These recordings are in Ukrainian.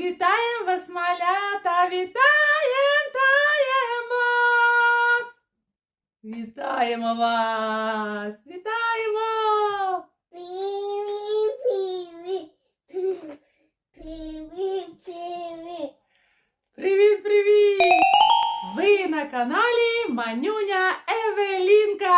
Вітаємо вас, малята! Вітаємо, таєм вас! Вітаємо вас! Вітаємо! Привіт, привіт! Ви на каналі Манюня Евелінка.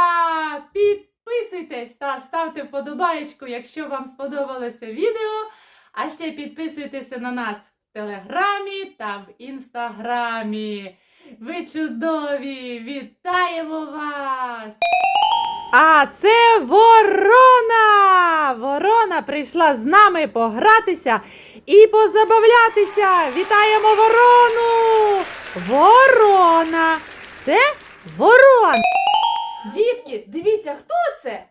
Підписуйтесь та ставте вподобаєчку, якщо вам сподобалося відео. А ще підписуйтеся на нас Телеграмі та в Інстаграмі. Ви чудові! Вітаємо вас! А це ворона! Ворона прийшла з нами погратися і позабавлятися. Вітаємо ворону! Ворона! Це ворон! Дітки, дивіться, хто це?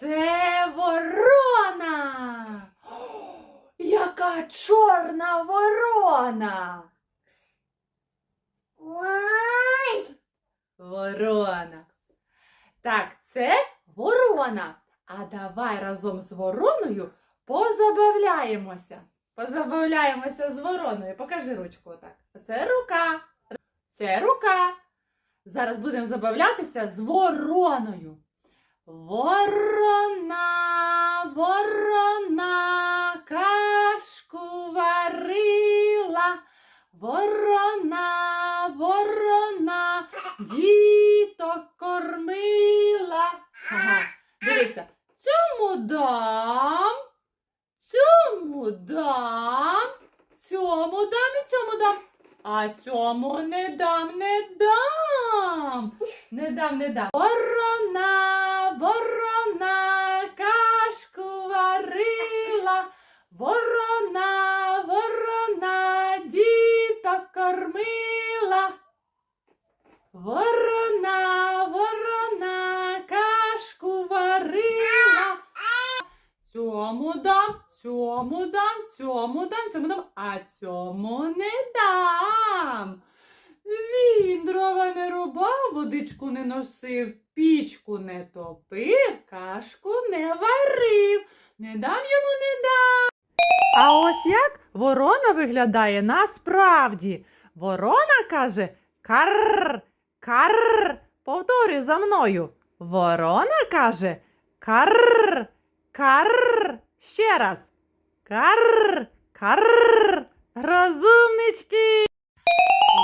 Це ворона! Яка чорна ворона! Ворона. Так, це ворона. А давай разом з вороною позабавляємося. Позабавляємося з вороною. Покажи ручку отак. Це рука. Це рука. Зараз будемо забавлятися з вороною. Ворона, ворона, кашку варила. Ворона, ворона, діток кормила. Ага, дивися, цьому дам, цьому дам, цьому дам і цьому дам. А цьому не дам, не дам. Не дам, не дам. Ворона, ворона, кашку варила. Ворона, ворона, діток кормила. Ворона, ворона, кашку варила. Цьому дам, цьому дам, цьому дам, цьому дам, а цьому не дам. Він дрова не рубав, водичку не носив, пічку не топив, кашку не варив. Не дам йому не дам. А ось як ворона виглядає насправді. Ворона каже карр, карр. Повторюй за мною. Ворона каже карр, карр. Ще раз. Карр, карр. Розумнички.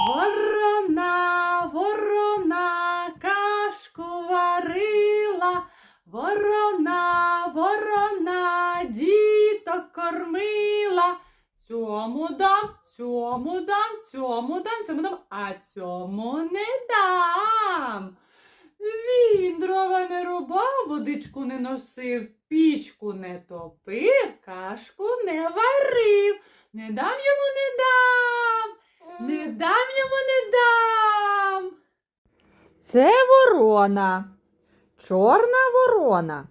Ворона, ворона, кашку варила. Ворона, ворона, діток кормила. Цьому дам, цьому дам, цьому дам, цьому дам, а цьому не дам. Він дрова не рубав, водичку не носив, пічку не топив, кашку не варив. Не дам йому не дам. Не дам йому не дам. Це ворона. Чорна ворона.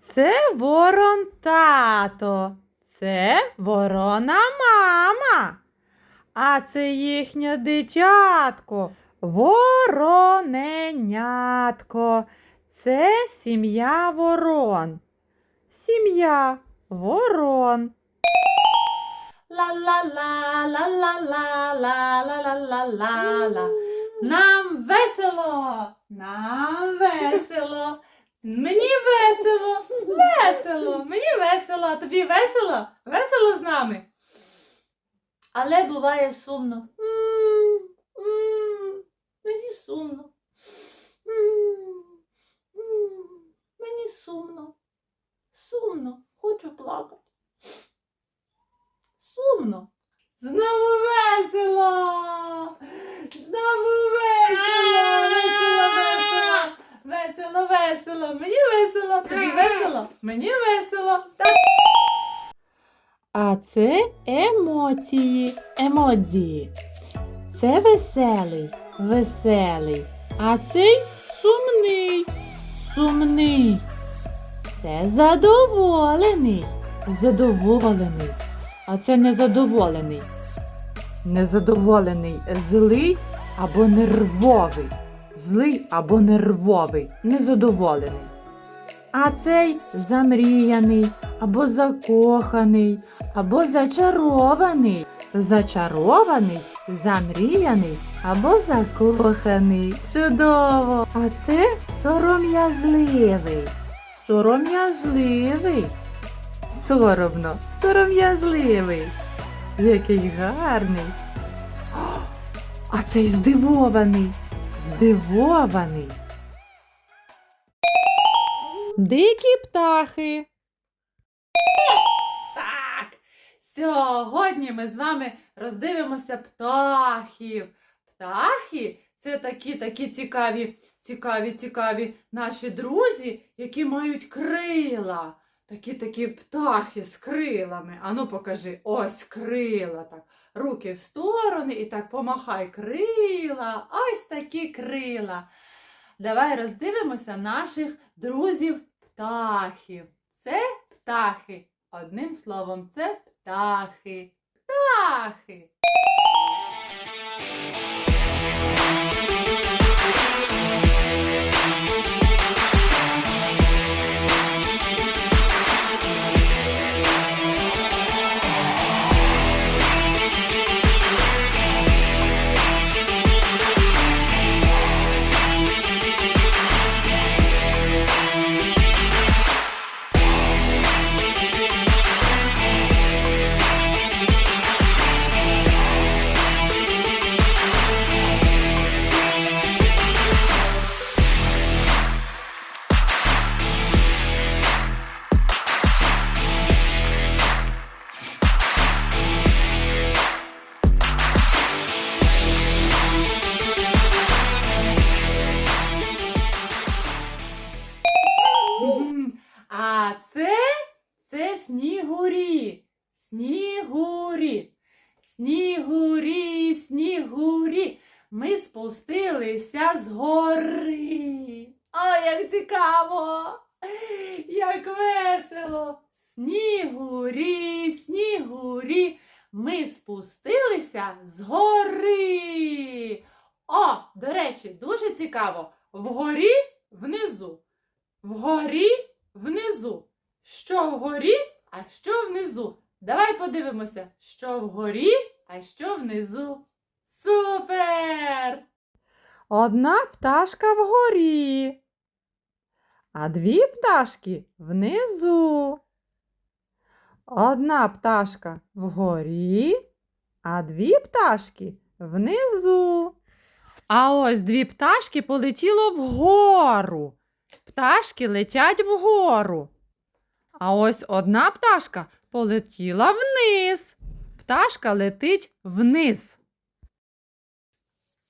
Це ворон тато. Це ворона мама. А це їхнє дитятко. Вороненятко. Це сім'я ворон. Сім'я ворон. Ла-ла-ла, ла-ла-ла, ла-ла-ла-ла-ла-ла. Нам весело, нам весело. Мені весело, весело, мені весело, а тобі весело? Весело з нами. Але буває сумно. М, м, Мені сумно. Мені сумно. Сумно, хочу плакати. Сумно. Знову весело. Знову весело. Весело, весело. Весело, весело. Мені весело. Тобі весело? Мені весело. Так. А це емоції. Емоції. Це веселий, веселий. А цей сумний, сумний. Це задоволений, задоволений. А це незадоволений. Незадоволений, злий або нервовий. Злий або нервовий, незадоволений. А цей замріяний, або закоханий, або зачарований. Зачарований, замріяний або закоханий. Чудово! А це сором'язливий. Сором'язливий. Соромно, сором'язливий. Який гарний. О, А цей здивований. Здивований. Дикі птахи. Так. Сьогодні ми з вами роздивимося птахів. Птахи це такі такі цікаві, цікаві, цікаві наші друзі, які мають крила. Такі такі птахи з крилами. Ану покажи, ось крила. Так. Руки в сторони і так помахай крила. Ось такі крила. Давай роздивимося наших друзів птахів. Це птахи. Одним словом, це птахи. Птахи. Снігурі, снігурі. Ми спустилися з гори. О, до речі, дуже цікаво. Вгорі, внизу. Вгорі, внизу. Що вгорі, а що внизу? Давай подивимося, що вгорі, а що внизу. Супер! Одна пташка вгорі, а дві пташки внизу. Одна пташка вгорі, а дві пташки внизу. А ось дві пташки полетіло вгору. Пташки летять вгору. А ось одна пташка полетіла вниз. Пташка летить вниз.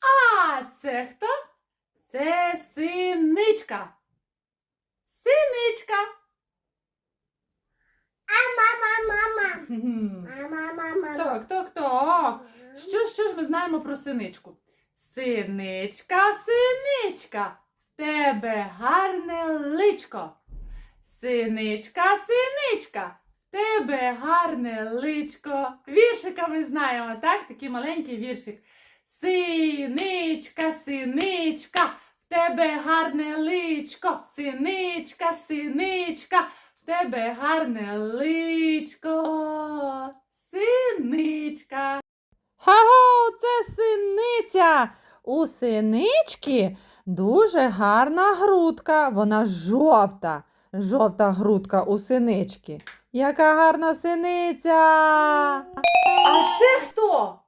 А це хто? Це синичка. Синичка. Мама, Хм. мама, мама. Так, так, так. Що, що ж ми знаємо про синичку? Синичка, синичка, в тебе гарне личко. Синичка, синичка, в тебе гарне личко. Віршика ми знаємо, так? Такий маленький віршик. Синичка, синичка, в тебе гарне личко. Синичка, синичка, тебе гарне личко. Синичка. Ага, це синиця. У синички дуже гарна грудка. Вона жовта. Жовта грудка у синички. Яка гарна синиця. А це хто?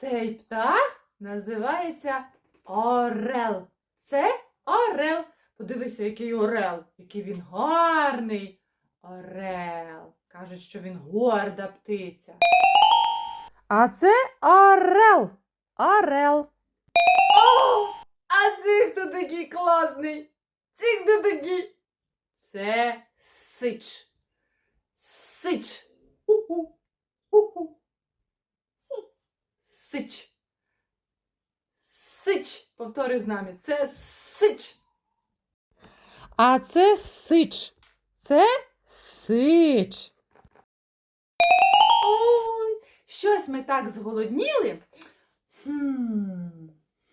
Цей птах називається Орел. Це Орел. Подивися, який орел, який він гарний. Орел. Кажуть, що він горда птиця. А це Орел. Орел. О! А це хто такий класний? Це хто такий? Це сич. Сич. У-у. У-у. Сич. Сич. Повтори з нами. Це сич. А це сич. Це сич. Ой, щось ми так зголодніли. Хм.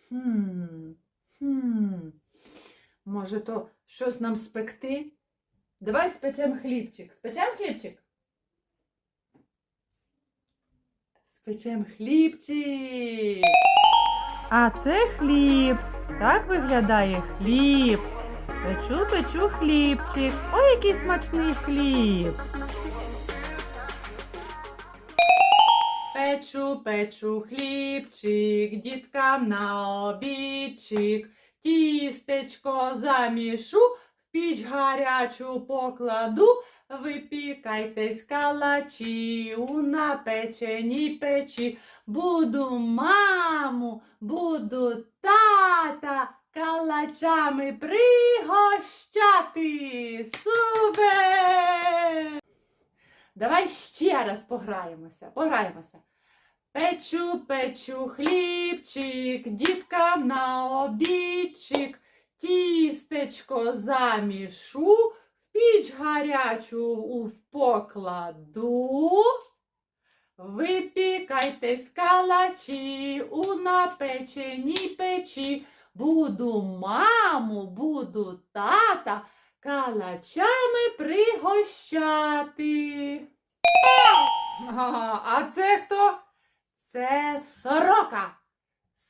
Хм. Хм. Може, то щось нам спекти? Давай спечемо хлібчик. Спечемо хлібчик? спечем хлібчик. А це хліб. Так виглядає хліб. Печу, печу хлібчик. Ой, який смачний хліб. Печу, печу хлібчик, діткам на обідчик. Тістечко замішу, в піч гарячу покладу. Випікайтесь калачі у напеченій печі. Буду маму, буду тата калачами пригощати. Супер! Давай ще раз пограємося. Пограємося. Печу, печу хлібчик, діткам на обідчик, тістечко замішу, в піч гарячу покладу. Випікайтесь калачі у напеченій печі. Буду маму, буду тата калачами пригощати. Ага, А це хто? Це сорока.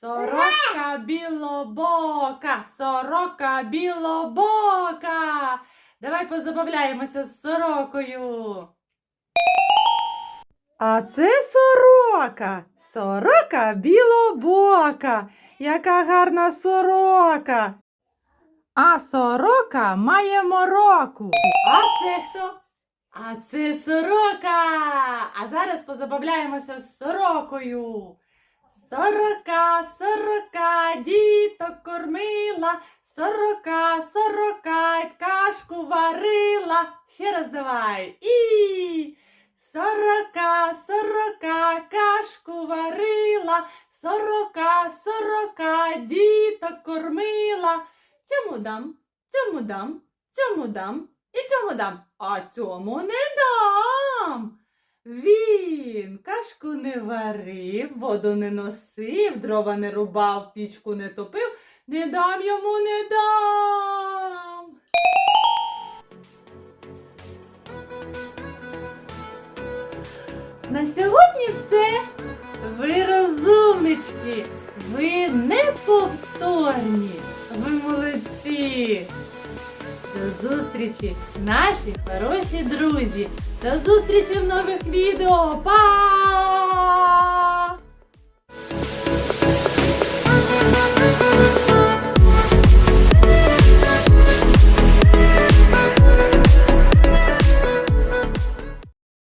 Сорока білобока, сорока білобока. Давай позабавляємося з сорокою. А це сорока. Сорока білобока. Яка гарна сорока. А сорока має мороку. А це хто? А це сорока. А зараз позабавляємося з сорокою. Сорока, сорока, діток кормила. Сорока, сорока, кашку варила. Ще раз давай. І. Сорока, сорока, кашку варила. Сорока, сорока, діток кормила. Цьому дам, цьому дам, цьому дам і цьому дам, а цьому не дам. Він кашку не варив, воду не носив, дрова не рубав, пічку не топив, не дам йому не дам. На сьогодні все. Ви розумнички, ви неповторні, ви молодці. До зустрічі, наші хороші друзі. До зустрічі в нових відео. Па!